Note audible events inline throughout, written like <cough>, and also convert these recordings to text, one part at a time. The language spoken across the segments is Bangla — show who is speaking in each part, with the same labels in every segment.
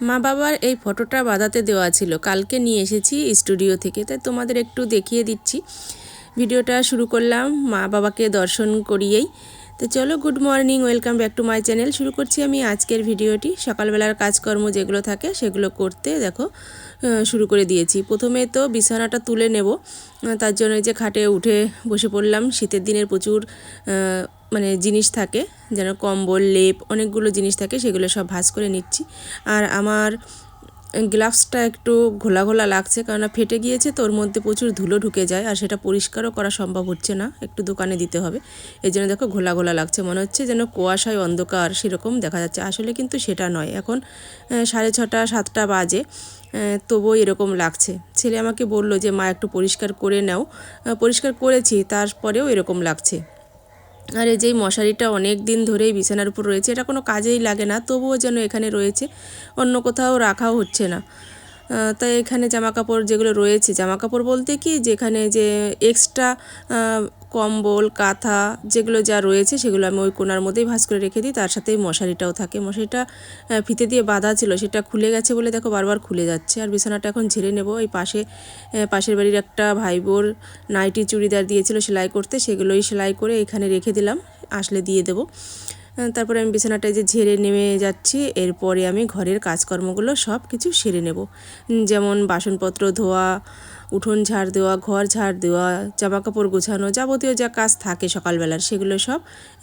Speaker 1: মা বাবার এই ফটোটা বাঁধাতে দেওয়া ছিল। কালকে নিয়ে এসেছি স্টুডিও থেকে, তাই তোমাদের একটু দেখিয়ে দিচ্ছি। ভিডিওটা শুরু করলাম মা বাবাকে দর্শন করিয়েই। তো চলো good morning, welcome back to my channel. শুরু করছি আমি আজকের ভিডিওটি। সকালবেলার কাজকর্ম যেগুলো থাকে সেগুলো করতে দেখো শুরু করে দিয়েছি। প্রথমে তো বিছানাটা তুলে নেব তার জন্য যে খাটে উঠে বসে পড়লাম। শীতের দিনের প্রচুর মানে জিনিস থাকে, যেন কম্বল, লেপ, অনেকগুলো জিনিস থাকে, সেগুলো সব ভাঁজ করে নিচ্ছি। আর আমার গ্লাভসটা একটু ঘোলা ঘোলা লাগছে, কেননা ফেটে গিয়েছে তো ওর মধ্যে প্রচুর ধুলো ঢুকে যায়, আর সেটা পরিষ্কারও করা সম্ভব হচ্ছে না, একটু দোকানে দিতে হবে। এই জন্য দেখো ঘোলা ঘোলা লাগছে, মনে হচ্ছে যেন কুয়াশায় অন্ধকার, সেরকম দেখা যাচ্ছে। আসলে কিন্তু সেটা নয়, এখন সাড়ে ছটা, সাতটা বাজে তবুও এরকম লাগছে। ছেলে আমাকে বলল যে, মা, একটু পরিষ্কার করে নাও। পরিষ্কার করেছি, তারপরেও এরকম লাগছে। আর এই যে মশারিটা অনেক দিন ধরেই বিছানার উপর রয়েছে, এটা কোনো কাজেই লাগে না, তবুও যেন এখানে রয়েছে, অন্য কোথাও রাখাও হচ্ছে না। তাই এখানে জামাকাপড় যেগুলো রয়েছে, জামাকাপড় বলতে কি, যেখানে যে এক্সট্রা কম্বল, কাঁথা যেগুলো যা রয়েছে সেগুলো আমি ওই কোনার মধ্যেই ভাঁজ করে রেখে দিই। তার সাথেই মশারিটাও থাকে। মশারিটা ফিতে দিয়ে বাঁধা ছিল, সেটা খুলে গেছে বলে দেখো বারবার খুলে যাচ্ছে। আর বিছানাটা এখন ঝেড়ে নেব। এই পাশে পাশের বাড়ির একটা ভাইবোর নাইটি চুড়িদার দিয়েছিল সেলাই করতে। সেগুলোই সেলাই করে এখানে রেখে দিলাম। আসলে দিয়ে দেবো। তারপরে আমি বিছানাটায় যে ঝেড়ে নেমে যাচ্ছি। এরপরে আমি ঘরের কাজকর্মগুলো সব কিছু সেরে নেব। যেমন বাসনপত্র, ধোয়া উঠোন ঝাড় দেওয়া, ঘর ঝাড় দেওয়া জামা কাপড় গোছানো যাবতীয় যা কাজ থাকে সকালবেলার, সেগুলো সব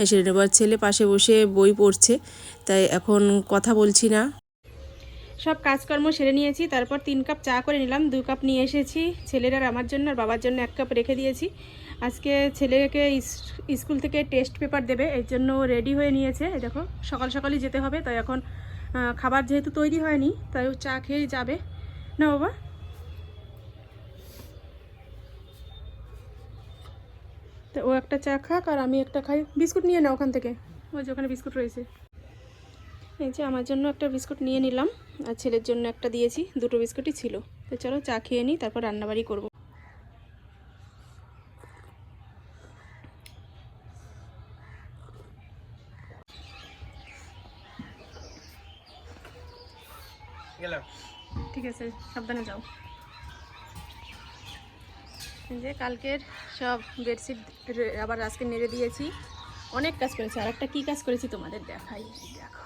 Speaker 1: সেরে নেব আর ছেলে পাশে বসে বই পড়ছে। তাই এখন কথা বলছি না। সব কাজকর্ম সেরে নিয়েছি, তারপর তিন কাপ চা করে নিলাম, দু কাপ নিয়ে এসেছি। ছেলের আর আমার জন্য আর বাবার জন্য এক কাপ রেখে দিয়েছি। আজকে ছেলেকে স্কুল থেকে টেস্ট পেপার দেবে, এর জন্য রেডি হয়ে নিয়েছে। দেখো, সকাল সকালই যেতে হবে, তাই এখন খাবার যেহেতু তৈরি হয়নি, তাই চা খেয়েই যাবে। না বাবা? তো ও একটা চা খাক আর আমি একটা খাই। বিস্কুট নিয়ে নাও ওখান থেকে। ওই যে ওখানে বিস্কুট রয়েছে। এই যে আমার জন্য একটা বিস্কুট নিয়ে নিলাম। আর ছেলের জন্য একটা দিয়েছি। দুটো বিস্কুটই ছিল। তো চলো চা খেয়ে নিই তারপর রান্নাবাড়ি করব। ঠিক আছে সাবধানে যাও। যে কালকের সব বেডশিট আবার আজকে নেড়ে দিয়েছি। অনেক কাজ করেছি। আর একটা কী কাজ করেছি তোমাদের দেখাই। দেখো।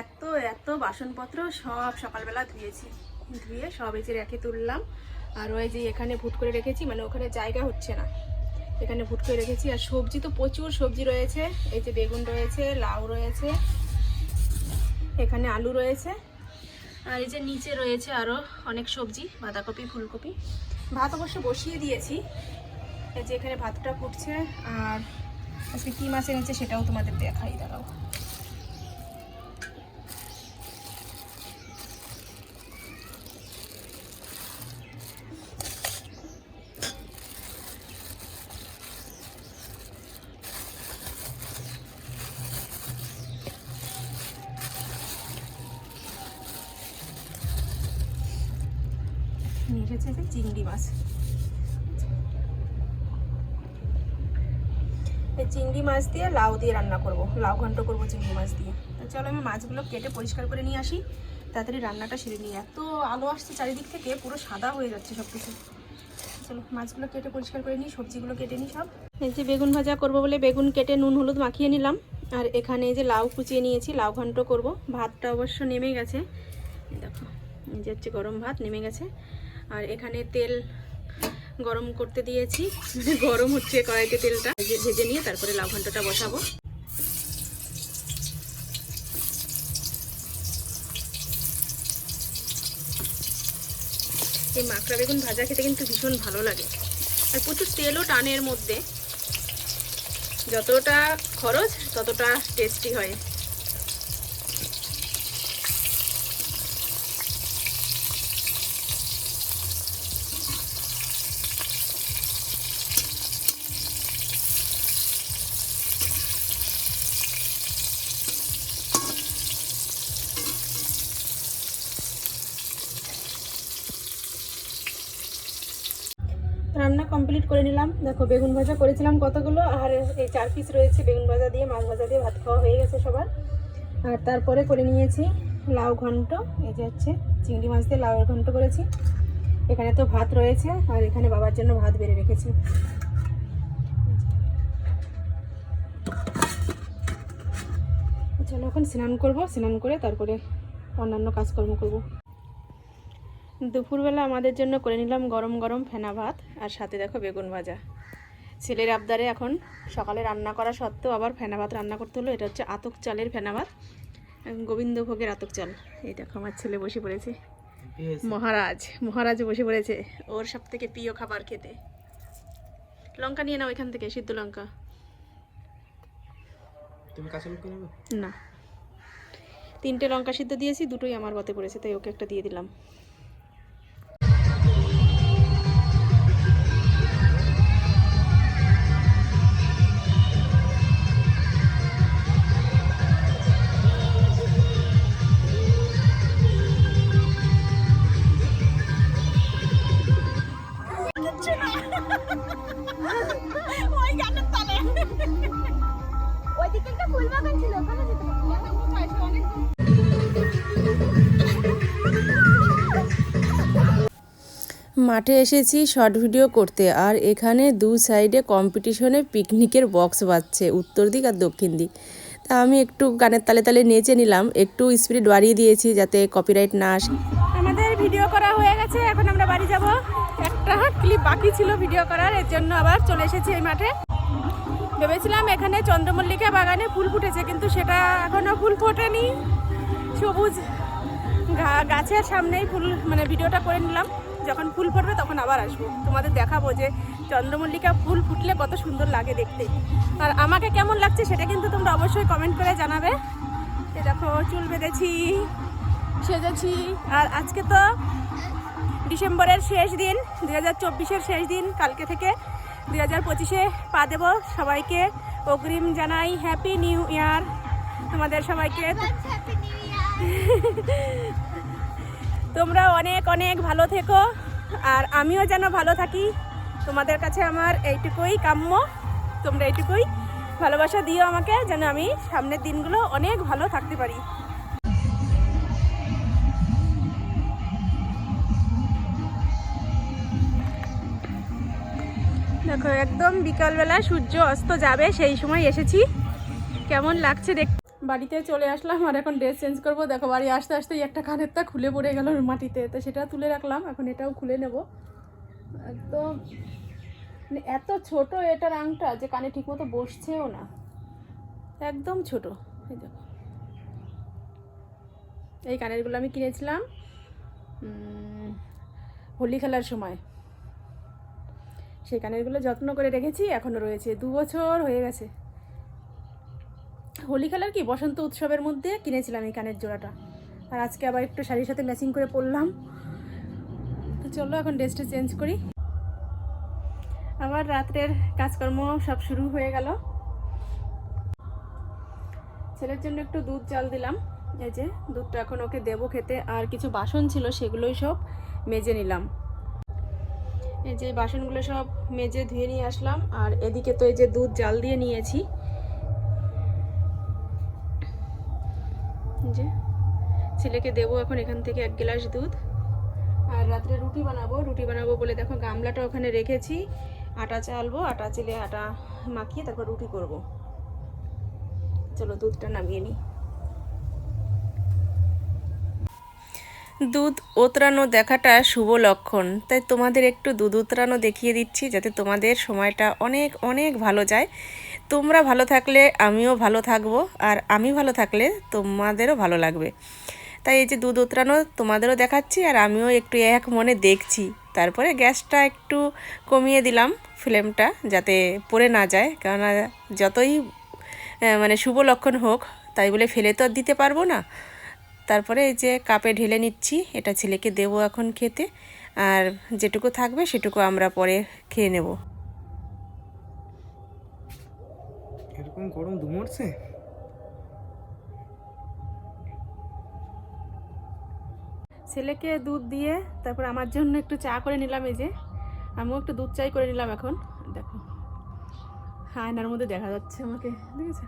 Speaker 1: এত এত বাসনপত্র সব সকালবেলা ধুয়েছি। ধুয়ে সব এই যে রেখে তুললাম। আর ওই যে এখানে ভুট করে রেখেছি মানে ওখানে জায়গা হচ্ছে না। এখানে ভুট করে রেখেছি। আর সবজি তো প্রচুর সবজি রয়েছে। এই যে বেগুন রয়েছে, লাউ রয়েছে, এখানে আলু রয়েছে। আর এই যে নিচে রয়েছে আরও অনেক সবজি, বাঁধাকপি, ফুলকপি। ভাত অবশ্য বসিয়ে দিয়েছি। যে এখানে ভাতটা ফুটছে, আর আজকে কী মাছ এনেছে সেটাও তোমাদের দেখাই, দাঁড়াও। যে চিংড়ি মাছ চিংড়ি মাছ দিয়ে লাউ দিয়ে রান্না করব লাউ ঘন্ট করব চিংড়ি মাছ দিয়ে তো চলো আমি মাছগুলো কেটে পরিষ্কার করে নিয়ে আসি তাড়াতাড়ি রান্নাটা সেরে নিয়ে এত আলো আসছে চারিদিক থেকে, পুরো সাদা হয়ে যাচ্ছে সব কিছু। চলো, মাছগুলো কেটে পরিষ্কার করে নিই সবজিগুলো কেটে নিই সব। এই যে বেগুন ভাজা করব বলে বেগুন কেটে নুন, হলুদ মাখিয়ে নিলাম। আর এখানে এই যে লাউ কুচিয়ে নিয়েছি, লাউ ঘন্ট করব। ভাতটা অবশ্য নেমে গেছে। দেখো, এই যে হচ্ছে গরম ভাত, নেমে গেছে। আর এখানে তেল গরম করতে দিয়েছি। <laughs> গরম হচ্ছে কড়াইতে তেলটা। ভেজে নিয়ে তারপরে লাউ বসাবো। এই মাকড়া বেগুন ভাজা খেতে কিন্তু ভীষণ ভালো লাগে। আর প্রচুর তেলও টানের মধ্যে। যতটা খরচ, ততটা টেস্টি হয় রান্না কমপ্লিট করে নিলাম। দেখো, বেগুন ভাজা করেছিলাম কতগুলো? আর এই চার পিস রয়েছে, বেগুন ভাজা দিয়ে, মাছ ভাজা দিয়ে ভাত খাওয়া হয়ে গেছে সবার। আর তারপরে করে নিয়েছি লাউ ঘন্ট, এই যে হচ্ছে চিংড়ি মাছ দিয়ে লাউয়ের ঘন্ট করেছি। এখানে তো ভাত রয়েছে, আর এখানে বাবার জন্য ভাত বেড়ে রেখেছি। চলো এখন স্নান করব, স্নান করে তারপরে অন্যান্য কাজকর্ম করব। দুপুরবেলা আমাদের জন্য করে নিলাম গরম গরম ফেনা ভাত আর সাথে দেখো বেগুন ভাজা। ছেলের আবদারে এখন সকালে রান্না করা সত্ত্বেও আবার ফেনা ভাত রান্না করতে হলো। এটা হচ্ছে আতক চালের ফেনা ভাত। গোবিন্দভোগের আতক চাল। এই দেখো আমার ছেলে বসে পড়েছে। মহারাজ মহারাজ বসে পড়েছে। ওর সব থেকে প্রিয় খাবার খেতে। লঙ্কা নিয়ে নাও এখান থেকে সিদ্ধ লঙ্কা।
Speaker 2: তুমি কাঁচা লঙ্কা নেবে?
Speaker 1: না। তিনটে লঙ্কা সিদ্ধ দিয়েছি দুটোই আমার গতে পড়েছে তাই ওকে একটা দিয়ে দিলাম।
Speaker 3: ওইদিকে ফুল বাগান ছিল ওখানে যেতে পারব
Speaker 1: মাঠে এসেছি শর্ট ভিডিও করতে আর এখানে দু সাইডে কম্পিটিশনে পিকনিকের বক্স বাজছে উত্তর দিক আর দক্ষিণ দিক। তা আমি একটু গানের তালে তালে নেচে নিলাম একটু স্পিড বাড়িয়ে দিয়েছি যাতে কপিরাইট না আসে। আমাদের ভিডিও করা হয়ে গেছে এখন আমরা বাড়ি যাব। একটা ক্লিপ বাকি ছিল ভিডিও করার এর জন্য আবার চলে এসেছি এই মাঠে। ভেবেছিলাম এখানে চন্দ্রমল্লিকা বাগানে ফুল ফুটেছে, কিন্তু সেটা এখনও ফুল ফোটেনি। সবুজ গাছের সামনেই ফুল মানে ভিডিওটা করে নিলাম। যখন ফুল ফুটবে তখন আবার আসব। তোমাদের দেখাবো যে চন্দ্রমল্লিকা ফুল ফুটলে কত সুন্দর লাগে দেখতে। আর আমাকে কেমন লাগছে সেটা কিন্তু তোমরা অবশ্যই কমেন্ট করে জানাবে। এই দেখো, চুল বেঁধেছি, সেজেছি। আর আজকে তো ডিসেম্বরের শেষ দিন দু হাজার শেষ দিন, কালকে থেকে দুই হাজার পঁচিশে পা দেব সবাইকে। অগ্রিম জানাই হ্যাপি নিউ ইয়ার তোমাদের সবাইকে। তোমরা অনেক অনেক ভালো থেকো, আর আমিও যেন ভালো থাকি। তোমাদের কাছে আমার এইটুকুই কাম্য। তোমরা এইটুকুই ভালোবাসা দিও আমাকে, যেন আমি সামনের দিনগুলো অনেক ভালো থাকতে পারি। দেখো, একদম বিকালবেলা সূর্য অস্ত যাবে, সেই সময় এসেছি। কেমন লাগছে দেখ বাড়িতে চলে আসলাম আর এখন ড্রেস চেঞ্জ করব। দেখো, বাড়ি আসতে আসতেই একটা কানেরটা খুলে পড়ে গেল মাটিতে। তো সেটা তুলে রাখলাম, এখন এটাও খুলে নেব। একদম। মানে এত ছোট এটার আংটা যে কানে ঠিকমতো বসছেও না। একদম ছোট, এই দেখো। এই কানেরগুলো আমি কিনেছিলাম হোলি খেলার সময়। সেই কানেরগুলো যত্ন করে রেখেছি এখনও রয়েছে। দু বছর হয়ে গেছে। হোলি খেলার কি বসন্ত উৎসবের মধ্যে কিনেছিলাম এই কানের জোড়াটা। আর আজকে আবার একটু শাড়ির সাথে ম্যাচিং করে পরলাম। তো চলো এখন ড্রেসটা চেঞ্জ করি। আবার রাত্রের কাজকর্ম সব শুরু হয়ে গেল। ছেলের জন্য একটু দুধ চাল দিলাম। এই যে দুধটা এখন ওকে দেবো খেতে। আর কিছু বাসন ছিল সেগুলোই সব মেজে নিলাম। এই যে বাসনগুলো সব মেজে ধুয়ে নিয়ে আসলাম, আর এদিকে তো এই যে দুধ জাল দিয়ে নিয়েছি। যে ছেলেকে দেবো এখন এখান থেকে এক গ্লাস দুধ। আর রাত্রে রুটি বানাবো রুটি বানাবো বলে দেখো গামলাটা ওখানে রেখেছি। আটা চালবো, আটা চেলে আটা মাখিয়ে তারপর রুটি করব। চলো দুধটা নামিয়ে নিই। দুধ ওতরানো দেখাটা শুভ লক্ষণ। তাই তোমাদের একটু দুধ উতরানো দেখিয়ে দিচ্ছি যাতে তোমাদের সময়টা অনেক অনেক ভালো যায়। তোমরা ভালো থাকলে আমিও ভালো থাকব আর আমি ভালো থাকলে তোমাদেরও ভালো লাগবে। তাই এই যে দুধ উতরানো তোমাদেরও দেখাচ্ছি আর আমিও একটু এক মনে দেখছি। তারপরে গ্যাসটা একটু কমিয়ে দিলাম ফ্লেমটা যাতে পড়ে না যায়। কেননা যতই মানে শুভ লক্ষণ হোক, তাই বলে ফেলে তো আর দিতে পারব না। তারপরে এই যে কাপে ঢেলে নিচ্ছি এটা ছেলেকে দেবো এখন খেতে। আর যেটুকু থাকবে সেটুকু আমরা পরে খেয়ে নেব।
Speaker 2: এরকম গরম ধুমড়ছে
Speaker 1: ছেলেকে দুধ দিয়ে তারপর আমার জন্য একটু চা করে নিলাম এই যে। আমিও একটু দুধ চাই করে নিলাম এখন। দেখো আয়নার মধ্যে দেখা যাচ্ছে আমাকে দেখেছ?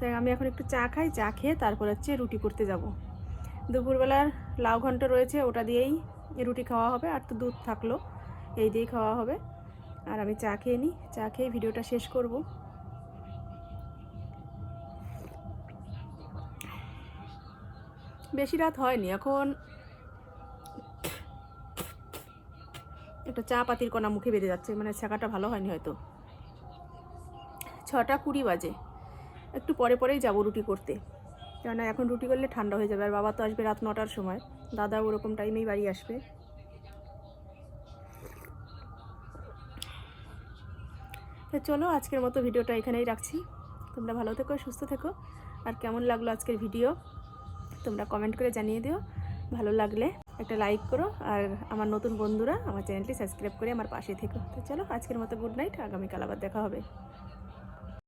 Speaker 1: তাই আমি এখন একটু চা খাই, চা খেয়ে তারপর হচ্ছে রুটি করতে যাব। দুপুরবেলার লাউ ঘন্ট রয়েছে, ওটা দিয়েই রুটি খাওয়া হবে, আর তো দুধ থাকল, এই দিয়েই খাওয়া হবে। আর আমি চা খেয়ে নিই, চা খেয়ে ভিডিওটা শেষ করব। বেশি রাত হয়নি, এখন একটা চা পাতির কণা মুখে বেঁধে যাচ্ছে মানে ছাকাটা ভালো হয়নি হয়তো। ছটা কুড়ি বাজে। একটু পরে পরেই যাব রুটি করতে। কেননা এখন রুটি করলে ঠান্ডা হয়ে যাবে। আর বাবা তো আসবে রাত নটার সময়। দাদা ওরকম টাইমেই বাড়ি আসবে। তো চলো আজকের মতো ভিডিওটা এখানেই রাখছি। তোমরা ভালো থেকো, সুস্থ থেকো। আর কেমন লাগল আজকের ভিডিও? তোমরা কমেন্ট করে জানিয়ে দিও। ভালো লাগলে একটা লাইক করো। আর আমার নতুন বন্ধুরা আমার চ্যানেলটি সাবস্ক্রাইব করে আমার পাশে থেকো। তো চলো আজকের মতো গুড নাইট আগামীকাল আবার দেখা হবে।